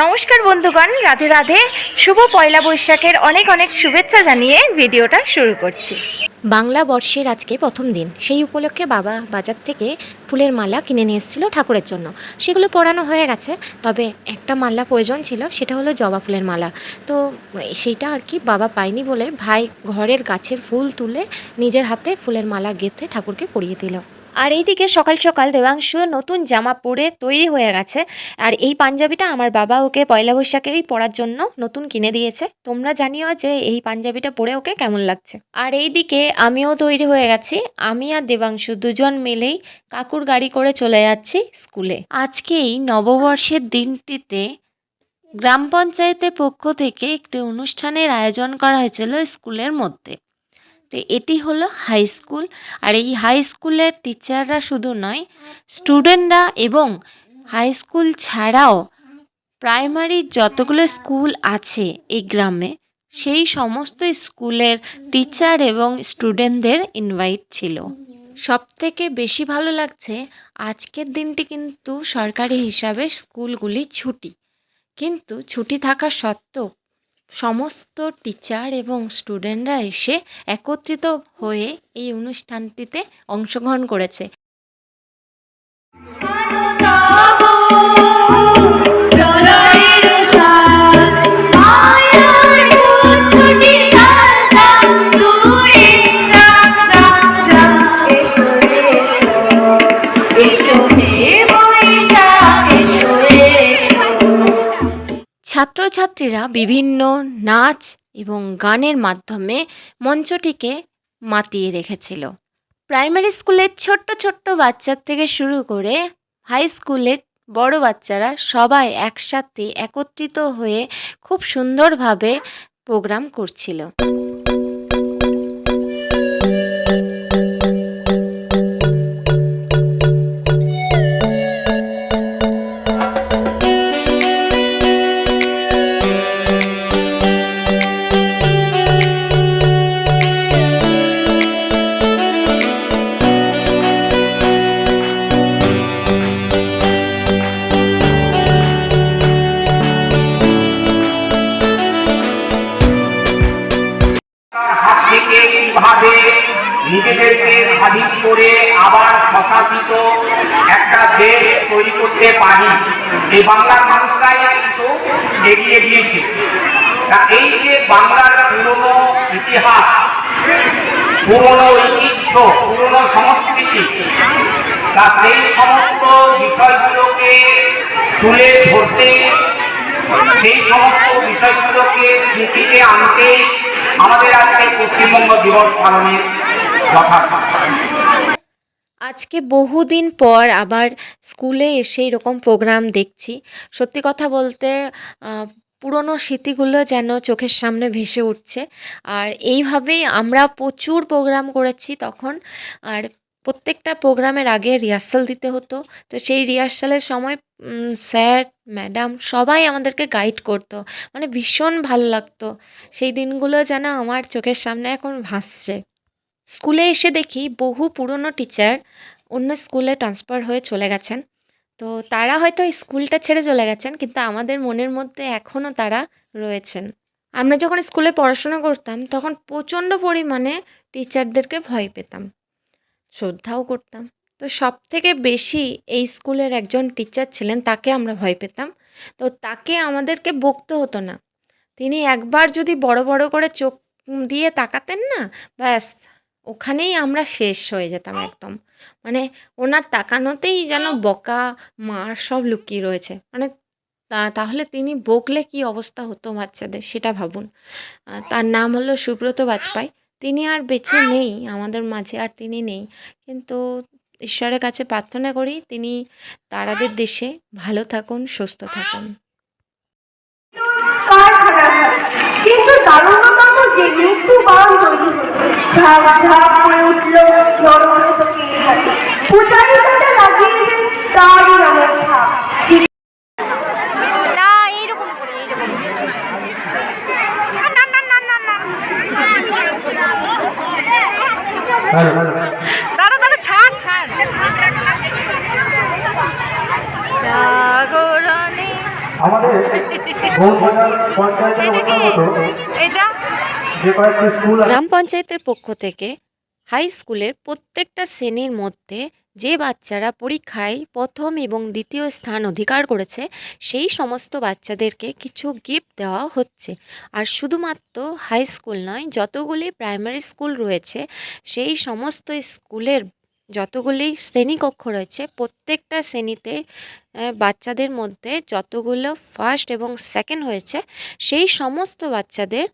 নমস্কার বন্ধুগণ, রাধে রাধে। শুভ পয়লা বৈশাখের অনেক অনেক শুভেচ্ছা জানিয়ে ভিডিওটা শুরু করছি। বাংলা বর্ষের আজকে প্রথম দিন। সেই উপলক্ষে বাবা বাজার থেকে ফুলের মালা কিনে নিয়ে এসেছিল ঠাকুরের জন্য। সেগুলো পরানো হয়ে গেছে, তবে একটা মালা প্রয়োজন ছিল, সেটা হলো জবা ফুলের মালা। তো সেইটা আর কি বাবা পায়নি বলে ভাই ঘরের গাছের ফুল তুলে নিজের হাতে ফুলের মালা গেঁথে ঠাকুরকে পরিয়ে দিল। আর এইদিকে সকাল সকাল দেবাংশু নতুন জামা পরে তৈরি হয়ে গেছে। আর এই পাঞ্জাবিটা আমার বাবা ওকে পয়লা বৈশাখেই পরার জন্য নতুন কিনে দিয়েছে। তোমরা জানিও যে এই পাঞ্জাবিটা পরে ওকে কেমন লাগছে। আর এইদিকে আমিও তৈরি হয়ে গেছি। আমি আর দেবাংশু দুজন মিলেই কাকুর গাড়ি করে চলে যাচ্ছি স্কুলে। আজকেই নববর্ষের দিনটিতে গ্রাম পঞ্চায়েতের পক্ষ থেকে একটি অনুষ্ঠানের আয়োজন করা হয়েছিল স্কুলের মধ্যে। তো এটি হলো হাই স্কুল আর এই হাই স্কুলের টিচাররা শুধু নয় স্টুডেন্টরা এবং হাই স্কুল ছাড়াও প্রাইমারি যতগুলো স্কুল আছে এই গ্রামে, সেই সমস্ত স্কুলের টিচার এবং স্টুডেন্টদের ইনভাইট ছিল। সব থেকে বেশি ভালো লাগছে আজকের দিনটি কিন্তু সরকারি হিসাবে স্কুলগুলি ছুটি। কিন্তু ছুটি থাকা সত্ত্বেও সমস্ত টিচার এবং স্টুডেন্টরা এসে একত্রিত হয়ে এই অনুষ্ঠানটিতে অংশগ্রহণ করেছে। ছাত্রছাত্রীরা বিভিন্ন নাচ এবং গানের মাধ্যমে মঞ্চটিকে মাতিয়ে রেখেছিল। প্রাইমারি স্কুলের ছোট্ট ছোট্ট বাচ্চার থেকে শুরু করে হাই স্কুলের বড় বাচ্চারা সবাই একসাথে একত্রিত হয়ে খুব সুন্দরভাবে প্রোগ্রাম করছিল। নিজেদেরকে স্বাধীন করে আবার প্রশাসিত একটা দেশ তৈরি করতে পারি। এই বাংলার মানুষরাই কিন্তু এগিয়ে দিয়েছে তা এই যে বাংলার পুরনো ইতিহাস, পুরনো ঐতিহ্য, পুরনো সংস্কৃতি, তা সেই সমস্ত বিষয়গুলোকে তুলে ধরতে, সেই সমস্ত বিষয়গুলোকে স্মৃতিতে আনতে আমাদের আজকে পশ্চিমবঙ্গ দিবস পালনের আজকে বহুদিন পর আবার স্কুলে এসে এরকম প্রোগ্রাম দেখছি। সত্যি কথা বলতে পুরনো স্মৃতিগুলো যেন চোখের সামনে ভেসে উঠছে। আর এইভাবেই আমরা প্রচুর প্রোগ্রাম করেছি তখন। আর প্রত্যেকটা প্রোগ্রামের আগে রিহার্সাল দিতে হতো। তো সেই রিহার্সালের সময় স্যার ম্যাডাম সবাই আমাদেরকে গাইড করতো। মানে ভীষণ ভালো লাগতো। সেই দিনগুলো যেন আমার চোখের সামনে এখন ভাসছে। স্কুলে এসে দেখি বহু পুরনো টিচার অন্য স্কুলে ট্রান্সফার হয়ে চলে গেছেন। তো তারা হয়তো স্কুলটা ছেড়ে চলে গেছেন, কিন্তু আমাদের মনের মধ্যে এখনও তারা রয়েছেন। আমরা যখন স্কুলে পড়াশোনা করতাম, তখন প্রচণ্ড পরিমাণে টিচারদেরকে ভয় পেতাম, শ্রদ্ধাও করতাম। তো সব থেকে বেশি এই স্কুলের একজন টিচার ছিলেন, তাকে আমরা ভয় পেতাম। তো তাকে আমাদেরকে বকতে হতো না। তিনি একবার যদি বড় বড় করে চোখ দিয়ে তাকাতেন না, ব্যাস ওখানেই আমরা শেষ হয়ে যেতাম একদম। মানে ওনার তাকানোতেই যেন বকা মার সব লুকিয়ে রয়েছে। মানে তা- তাহলে তিনি বকলে কি অবস্থা হতো বাচ্চাদের সেটা ভাবুন। তার নাম হলো সুব্রত বাজপাই তিনি আর বেঁচে নেই আমাদের মাঝে আর তিনি নেই। কিন্তু ঈশ্বরের কাছে প্রার্থনা করি তিনি তারাদের দেশে ভালো থাকুন সুস্থ থাকুন। কিন্তু যে মৃত্যু বান তৈরি ঝাপ ঝাপ করে উঠল তাতে লাগিয়ে তারই ছাপ। দাঁড়া দাঁড়া ছাড় ছাড়। আমাদের গৌরবাজার গ্রাম পঞ্চায়েতের পক্ষ থেকে হাই স্কুলের প্রত্যেকটা শ্রেণির মধ্যে যে বাচ্চারা পরীক্ষায় প্রথম এবং দ্বিতীয় স্থান অধিকার করেছে, সেই সমস্ত বাচ্চাদেরকে কিছু গিফট দেওয়া হচ্ছে। আর শুধুমাত্র হাই স্কুল নয়, যতগুলি প্রাইমারি স্কুল রয়েছে, সেই সমস্ত স্কুলের যতগুলি শ্রেণীকক্ষ রয়েছে, প্রত্যেকটা শ্রেণীতে বাচ্চাদের মধ্যে যতগুলো ফার্স্ট এবং সেকেন্ড হয়েছে, সেই সমস্ত বাচ্চাদের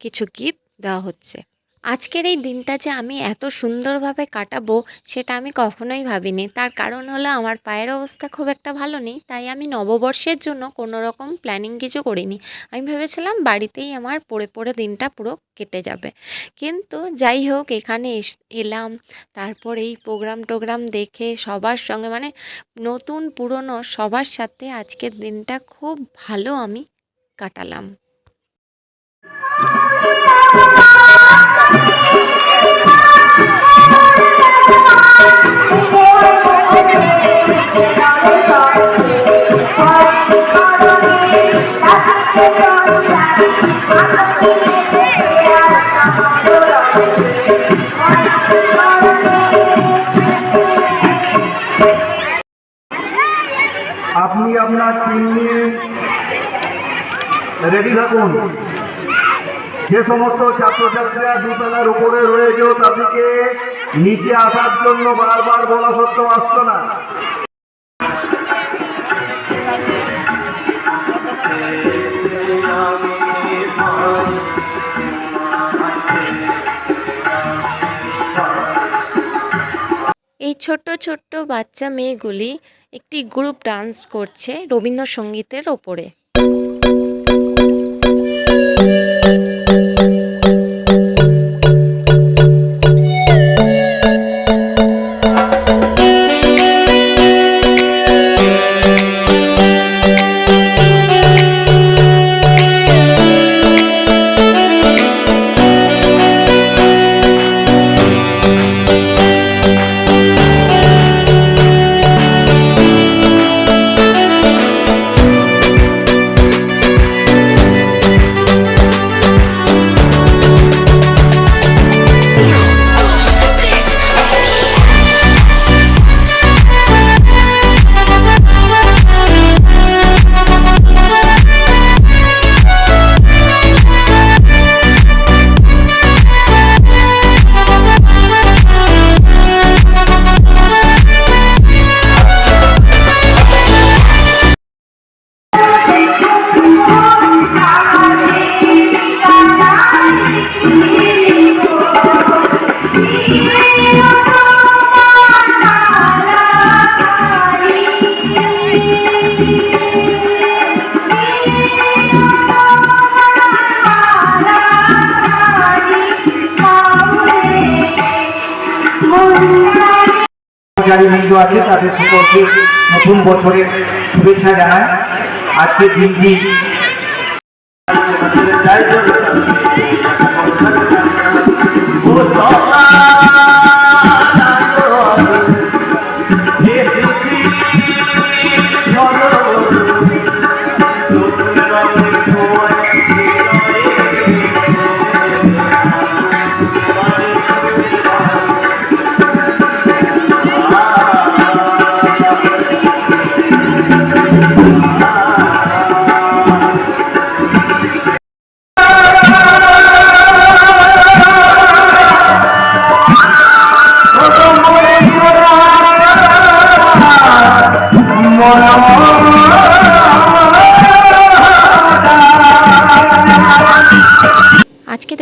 কিছু গিফট দেওয়া হচ্ছে। আজকের এই দিনটা যে আমি এত সুন্দরভাবে কাটাবো, সেটা আমি কখনোই ভাবিনি। তার কারণ হলো আমার পায়ের অবস্থা খুব একটা ভালো নেই, তাই আমি নববর্ষের জন্য কোনো রকম প্ল্যানিং কিছু করিনি। আমি ভেবেছিলাম বাড়িতেই আমার পড়ে পড়ে দিনটা পুরো কেটে যাবে। কিন্তু যাই হোক, এখানে এলাম। তারপর এই প্রোগ্রাম টোগ্রাম দেখে সবার সঙ্গে মানে নতুন পুরনো সবার সাথে আজকের দিনটা খুব ভালো আমি কাটালাম। Thank you. যে সমস্ত ছাত্রছাত্রীরা দুতলার উপরে রয়েছে তাদেরকে নিচে আসার জন্য বারবার বলা সত্ত্বেও আসতো না। এই ছোট্ট ছোট্ট বাচ্চা মেয়েগুলি একটি গ্রুপ ডান্স করছে রবীন্দ্রসঙ্গীতের ওপরে। কর্মচারী বৃন্দ আছে তাদের সকলকে নতুন বছরের শুভেচ্ছা জানায় আজকে দিনটি আজকে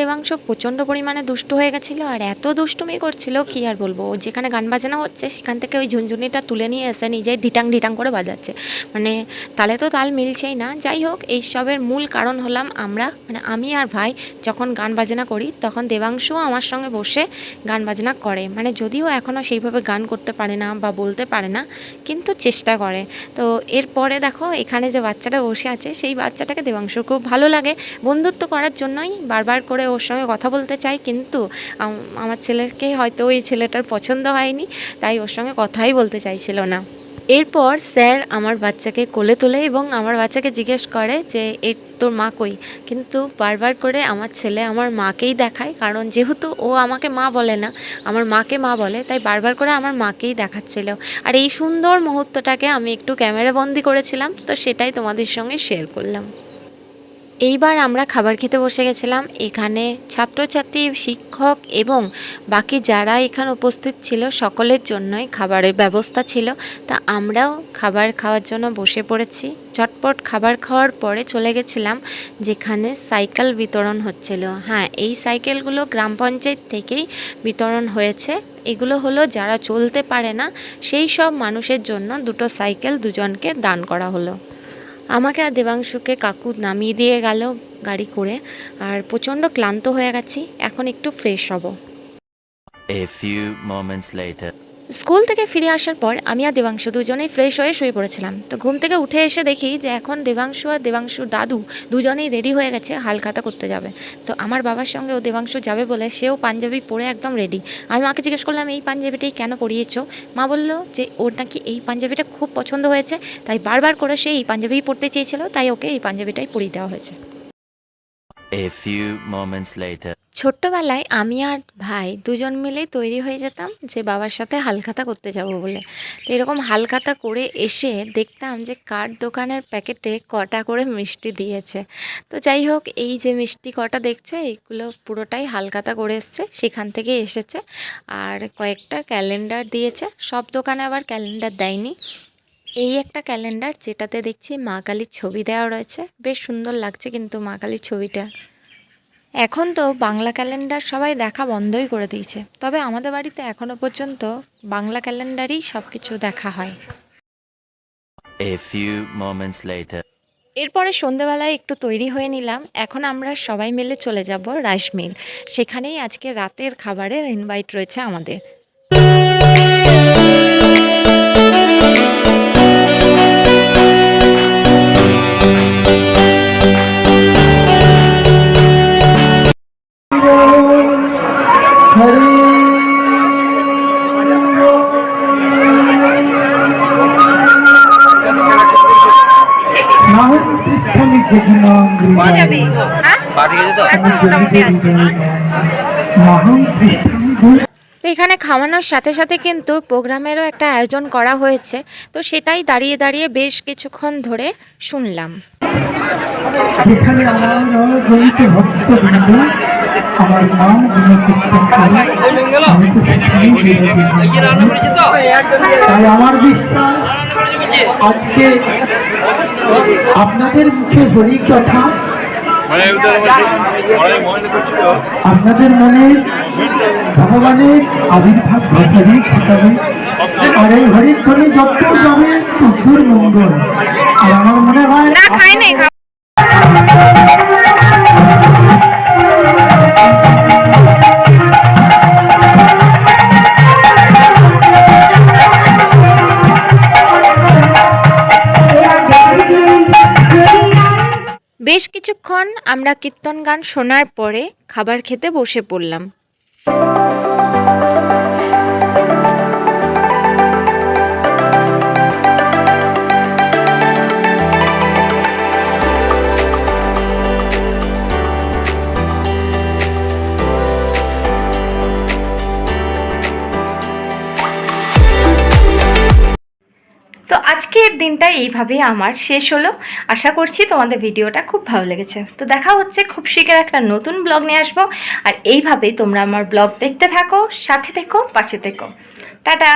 দেবাংশ প্রচণ্ড পরিমাণে দুষ্ট হয়ে গেছিল আর এত দুষ্টুমি করছিল, কি আর বলব? ও যেখানে গান বাজানো হচ্ছে, সেখান থেকে ওই ঝুনঝুনিটা তুলে নিয়ে এসে নিজে ঢিটাং ঢিটাং করে বাজাচ্ছে। মানে তালে তো তাল মিলছেই না। যাই হোক, এইসবের মূল কারণ হলাম আমরা মানে আমি আর ভাই যখন গান বাজনা করি, তখন দেবাংশও আমার সঙ্গে বসে গান বাজনা করে। মানে যদিও এখনও সেইভাবে গান করতে পারে না বা বলতে পারে না, কিন্তু চেষ্টা করে। তো এরপরে দেখো, এখানে যে বাচ্চাটা বসে আছে, সেই বাচ্চাটাকে দেবাংশ খুব ভালো লাগে। বন্ধুত্ব করার জন্যই বারবার করে ওর সঙ্গে কথা বলতে চাই, কিন্তু আমার ছেলেকে হয়তো ওই ছেলেটার পছন্দ হয়নি, তাই ওর সঙ্গে কথাই বলতে চাইছিল না। এরপর স্যার আমার বাচ্চাকে কোলে তোলে এবং আমার বাচ্চাকে জিজ্ঞেস করে যে, এ, তোর মা কই? কিন্তু বারবার করে আমার ছেলে আমার মাকেই দেখায়, কারণ যেহেতু ও আমাকে মা বলে না, আমার মাকে মা বলে, তাই বারবার করে আমার মাকেই দেখাচ্ছিল। আর এই সুন্দর মুহূর্তটাকে আমি একটু ক্যামেরা বন্দি করেছিলাম, তো সেটাই তোমাদের সঙ্গে শেয়ার করলাম। এইবার আমরা খাবার খেতে বসে গেছিলাম। এখানে ছাত্রছাত্রী, শিক্ষক এবং বাকি যারা এখানে উপস্থিত ছিল সকলের জন্যই খাবারের ব্যবস্থা ছিল। তা আমরাও খাবার খাওয়ার জন্য বসে পড়েছি। চটপট খাবার খাওয়ার পরে চলে গেছিলাম, যেখানে সাইকেল বিতরণ হচ্ছিল। হ্যাঁ এই সাইকেলগুলো গ্রাম পঞ্চায়েত থেকেই বিতরণ হয়েছে। এগুলো হলো যারা চলতে পারে না, সেই সব মানুষের জন্য দুটো সাইকেল দুজনকে দান করা হলো। আমাকে আর দেবাংশুকে কাকু নামিয়ে দিয়ে গেল গাড়ি করে, আর প্রচণ্ড ক্লান্ত হয়ে গেছি, এখন একটু ফ্রেশ হব A few moments later. School থেকে ফিরে আসার পর আমি আর দেবাংশু দুজনেই ফ্রেশ হয়ে শুয়ে পড়েছিলাম। তো ঘুম থেকে উঠে এসে দেখি যে এখন দেবাংশু আর দেবাংশুর দাদু দুজনেই রেডি হয়ে গেছে হালখাতা করতে যাবে। তো আমার বাবার সঙ্গে ও দেবাংশু যাবে বলে সেও পাঞ্জাবি পরে একদম রেডি আমি মাকে জিজ্ঞেস করলাম, এই পাঞ্জাবিটাই কেন পরিয়েছো? মা বলল যে, ওর নাকি এই পাঞ্জাবিটা খুব পছন্দ হয়েছে, তাই বারবার করে সে এই পাঞ্জাবিই পরতে চেয়েছিল, তাই ওকে এই পাঞ্জাবিটাই পরিয়ে দেওয়া হয়েছে। A few moments later. ছোট্টবেলায় আমি আর ভাই দুজন মিলেই তৈরি হয়ে যেতাম যে বাবার সাথে হালখাতা করতে যাব বলে। তো এরকম হালখাতা করে এসে দেখতাম যে কার দোকানের প্যাকেটে কটা করে মিষ্টি দিয়েছে। তো যাই হোক, এই যে মিষ্টি কটা দেখছ এইগুলো পুরোটাই হালখাতা করে এসছে, সেখান থেকে এসেছে। আর কয়েকটা ক্যালেন্ডার দিয়েছে। সব দোকানে আবার ক্যালেন্ডার দেয়নি। এই একটা ক্যালেন্ডার যেটাতে দেখছি মা কালীর ছবি দেওয়া রয়েছে। বেশ সুন্দর লাগছে কিন্তু মা কালীর ছবিটা। এখন তো বাংলা ক্যালেন্ডার সবাই দেখা বন্ধই করে দিয়েছে। তবে আমাদের বাড়িতে এখনও পর্যন্ত বাংলা ক্যালেন্ডারই সব কিছু দেখা হয়। এরপরে সন্ধেবেলায় একটু তৈরি হয়ে নিলাম। এখন আমরা সবাই মিলে চলে যাব রাইস মিল। সেখানেই আজকে রাতের খাবারের ইনভাইট রয়েছে আমাদের। মোটামুটি আছে। এখানে খাওয়ানোর সাথে সাথে কিন্তু প্রোগ্রামেরও একটা আয়োজন করা হয়েছে। তো সেটাই দাঁড়িয়ে দাঁড়িয়ে বেশ কিছুক্ষণ ধরে শুনলাম। যেখানে নাম। তাই আমার বিশ্বাস আজকে আপনাদের মুখে হরি কথা আপনাদের মনে ভগবানের আবির্ভাব ঘটাবে ঘটাবে? আর এই হরির ধ্বনি যত যাবে তত মঙ্গল। আর আমার মনে হয় কিছুক্ষণ আমরা কীর্তন গান শোনার পরে খাবার খেতে বসে পড়লাম। দিনটা এইভাবেই আমার শেষ হলো। আশা করছি তোমাদের ভিডিওটা খুব ভালো লেগেছে। তো দেখা হচ্ছে খুব শীঘ্র একটা নতুন ব্লগ নিয়ে আসব। আর এইভাবেই তোমরা আমার ব্লগ দেখতে থাকো, সাথে থেকো, পাশে থেকো। টাটা!